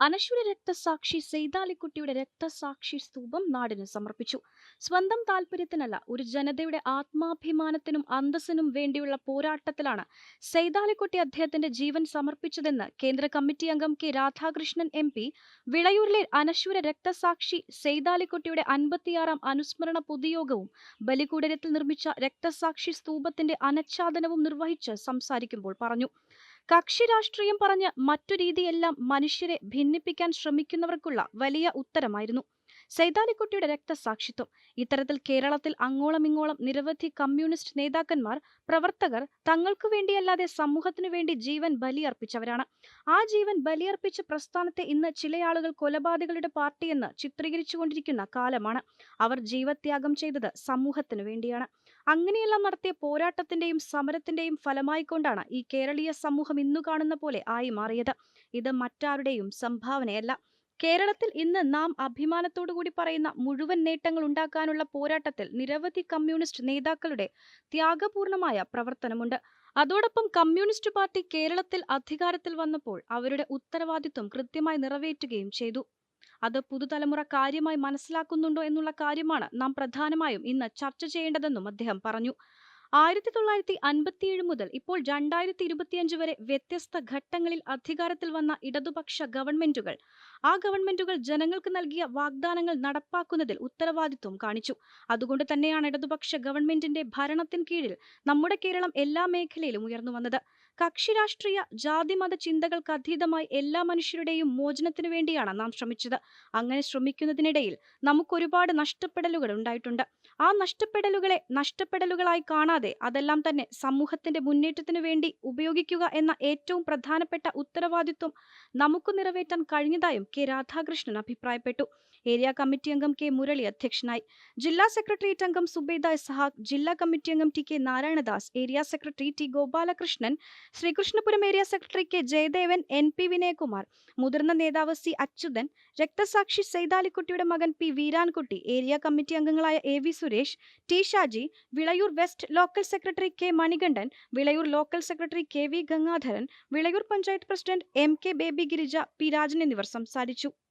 അനശ്വര രക്തസാക്ഷി സെയ്താലിക്കുട്ടിയുടെ രക്തസാക്ഷി സ്തൂപം നാടിന് സമർപ്പിച്ചു. സ്വന്തം താല്പര്യത്തിനല്ല ഒരു ജനതയുടെ ആത്മാഭിമാനത്തിനും അന്തസ്സിനും വേണ്ടിയുള്ള പോരാട്ടത്തിലാണ് സെയ്താലിക്കുട്ടി അദ്ദേഹത്തിന്റെ ജീവൻ സമർപ്പിച്ചതെന്ന് കേന്ദ്ര കമ്മിറ്റി അംഗം കെ രാധാകൃഷ്ണൻ എം പി വിളയൂരിലെ അനശ്വര രക്തസാക്ഷി സെയ്താലിക്കുട്ടിയുടെ അൻപത്തിയാറാം അനുസ്മരണ പൊതുയോഗവും ബലികൂടരത്തിൽ നിർമ്മിച്ച രക്തസാക്ഷി സ്തൂപത്തിന്റെ അനച്ഛാദനവും നിർവഹിച്ച് സംസാരിക്കുമ്പോൾ പറഞ്ഞു. കക്ഷി രാഷ്ട്രീയം പറഞ്ഞ് മറ്റു രീതിയെല്ലാം മനുഷ്യരെ ഭിന്നിപ്പിക്കാൻ ശ്രമിക്കുന്നവർക്കുള്ള വലിയ ഉത്തരമായിരുന്നു. സൈതാലിക്കുട്ടിയുടെ രക്തസാക്ഷിത്വം. ഇത്തരത്തിൽ കേരളത്തിൽ അങ്ങോളമിങ്ങോളം നിരവധി കമ്മ്യൂണിസ്റ്റ് നേതാക്കന്മാർ പ്രവർത്തകർ തങ്ങൾക്കു വേണ്ടിയല്ലാതെ സമൂഹത്തിനു വേണ്ടി ജീവൻ ബലിയർപ്പിച്ചവരാണ്. ആ ജീവൻ ബലിയർപ്പിച്ച പ്രസ്ഥാനത്തെ ഇന്ന് ചിലയാളുകൾ കൊലപാതകളുടെ പാർട്ടിയെന്ന് ചിത്രീകരിച്ചുകൊണ്ടിരിക്കുന്ന കാലമാണ്. അവർ ജീവത്യാഗം ചെയ്തത് സമൂഹത്തിനു വേണ്ടിയാണ്. അങ്ങനെയെല്ലാം നടത്തിയ പോരാട്ടത്തിന്റെയും സമരത്തിന്റെയും ഫലമായിക്കൊണ്ടാണ് ഈ കേരളീയ സമൂഹം ഇന്നു കാണുന്ന പോലെ ആയി മാറിയത്. ഇത് മറ്റാരുടെയും സംഭാവനയല്ല. കേരളത്തിൽ ഇന്ന് നാം അഭിമാനത്തോടു കൂടി പറയുന്ന മുഴുവൻ നേട്ടങ്ങൾ ഉണ്ടാക്കാനുള്ള പോരാട്ടത്തിൽ നിരവധി കമ്മ്യൂണിസ്റ്റ് നേതാക്കളുടെ ത്യാഗപൂർണമായ പ്രവർത്തനമുണ്ട്. അതോടൊപ്പം കമ്മ്യൂണിസ്റ്റ് പാർട്ടി കേരളത്തിൽ അധികാരത്തിൽ വന്നപ്പോൾ അവരുടെ ഉത്തരവാദിത്വം കൃത്യമായി നിറവേറ്റുകയും ചെയ്തു. അത് പുതുതലമുറ കാര്യമായി മനസ്സിലാക്കുന്നുണ്ടോ എന്നുള്ള കാര്യമാണ് നാം പ്രധാനമായും ഇന്ന് ചർച്ച ചെയ്യേണ്ടതെന്നും അദ്ദേഹം പറഞ്ഞു. ആയിരത്തി തൊള്ളായിരത്തി അൻപത്തിയേഴ് മുതൽ ഇപ്പോൾ രണ്ടായിരത്തി ഇരുപത്തിയഞ്ച് വരെ വ്യത്യസ്ത ഘട്ടങ്ങളിൽ അധികാരത്തിൽ വന്ന ഇടതുപക്ഷ ഗവൺമെന്റുകൾ ആ ഗവൺമെന്റുകൾ ജനങ്ങൾക്ക് നൽകിയ വാഗ്ദാനങ്ങൾ നടപ്പാക്കുന്നതിൽ ഉത്തരവാദിത്വം കാണിച്ചു. അതുകൊണ്ട് തന്നെയാണ് ഇടതുപക്ഷ ഗവൺമെന്റിന്റെ ഭരണത്തിന് കീഴിൽ നമ്മുടെ കേരളം എല്ലാ മേഖലയിലും ഉയർന്നു വന്നത്. കക്ഷി രാഷ്ട്രീയ ജാതിമത ചിന്തകൾക്ക് അതീതമായി എല്ലാ മനുഷ്യരുടെയും മോചനത്തിനു വേണ്ടിയാണ് നാം ശ്രമിച്ചത്. അങ്ങനെ ശ്രമിക്കുന്നതിനിടയിൽ നമുക്കൊരുപാട് നഷ്ടപ്പെടലുകൾ ഉണ്ടായിട്ടുണ്ട്. ആ നഷ്ടപ്പെടലുകളെ നഷ്ടപ്പെടലുകളായി കാണാതെ അതെല്ലാം തന്നെ സമൂഹത്തിന്റെ മുന്നേറ്റത്തിനു വേണ്ടി ഉപയോഗിക്കുക എന്ന ഏറ്റവും പ്രധാനപ്പെട്ട ഉത്തരവാദിത്വം നമുക്ക് നിറവേറ്റാൻ കഴിഞ്ഞതായും കെ. രാധാകൃഷ്ണൻ അഭിപ്രായപ്പെട്ടു. ഏരിയ കമ്മിറ്റി അംഗം കെ. മുരളി അധ്യക്ഷനായി. ജില്ലാ സെക്രട്ടേറിയറ്റ് അംഗം സുബേദ ഇസഹാഖ് ജില്ലാ കമ്മിറ്റി അംഗം T. K. Narayanadas area secretary T. Gopalakrishnan Sreekrishnapuram area secretary K Jayadevan N. P. Vinayakumar മുതിർന്ന നേതാവ് സി. അച്യുതൻ രക്തസാക്ഷി സൈതാലിക്കുട്ടിയുടെ മകൻ പി. വീരാൻകുട്ടി ഏരിയ കമ്മിറ്റി അംഗങ്ങളായ A. V. Suresh T. Shaji Vilayur west local secretary K. Manikandan Vilayur local secretary K. V. Gangadharan Vilayur panchayat president M. K. Baby Girija P. Rajan എന്നിവർ സംസാരിച്ചു.